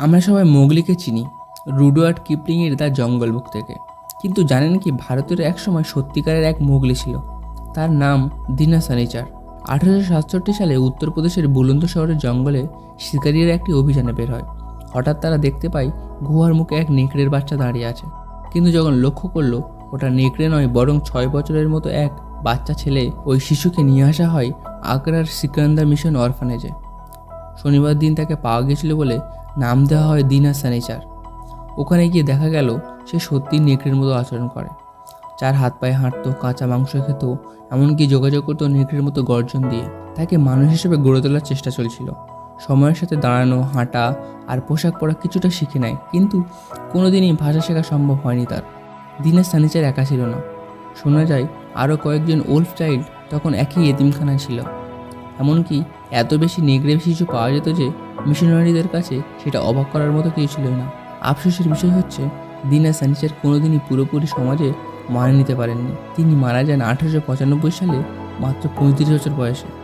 আমরা সবাই মোগলিকে চিনি রুডওয়ার্ড কিপলিংয়ের দ্য জঙ্গল বুক থেকে। কিন্তু জানেন কি ভারতের এক সময় সত্যিকারের এক মোগলি ছিল? তার নাম দিনা সানিচার। আঠারোশো সাতষট্টি সালে উত্তরপ্রদেশের বুলন্দ শহরের জঙ্গলে শিকারীরা একটি অভিযানে বের হয়। হঠাৎ তারা দেখতে পায় গুহার মুখে এক নেকড়ের বাচ্চা দাঁড়িয়ে আছে। কিন্তু যখন লক্ষ্য করল, ওটা নেকড়ে নয়, বরং ছয় বছরের মতো এক বাচ্চা ছেলে ওই শিশুকে নিয়ে আসা হয় আগ্রার সিকান্দার মিশন অরফানেজে। শনিবার দিন তাকে পাওয়া গেছিল বলে নাম দেওয়া হয় দিনা স্যানিচার ওখানে গিয়ে দেখা গেল সে সত্যি নেকড়ের মতো আচরণ করে। চার হাত পায়ে হাঁটতো, কাঁচা মাংস খেত, এমনকি যোগাযোগ করতো নেকড়ের মতো গর্জন দিয়ে। তাকে মানুষ হিসেবে গড়ে তোলার চেষ্টা চলছিল। সময়ের সাথে দাঁড়ানো, হাঁটা আর পোশাক পরা কিছুটা শিখে নেয়, কিন্তু কোনোদিনই ভাষা শেখা সম্ভব হয়নি তার। দিনের স্যানিচার একা ছিল না। শোনা যায় আরও কয়েকজন ওল্ফ চাইল্ড তখন একই এতিমখানায় ছিল। এমনকি এত বেশি নেগ্রেভ শিশু পাওয়া যেত যে মিশনারিদের কাছে সেটা অবাক করার মতো কিছু ছিল না। আফসোসের বিষয় হচ্ছে, দিনা স্যানিচার কোনোদিনই পুরোপুরি সমাজে মানে নিতে পারেননি। তিনি মারা যান আঠারোশো পঁচানব্বই সালে, মাত্র পঁয়ত্রিশ বছর বয়সে।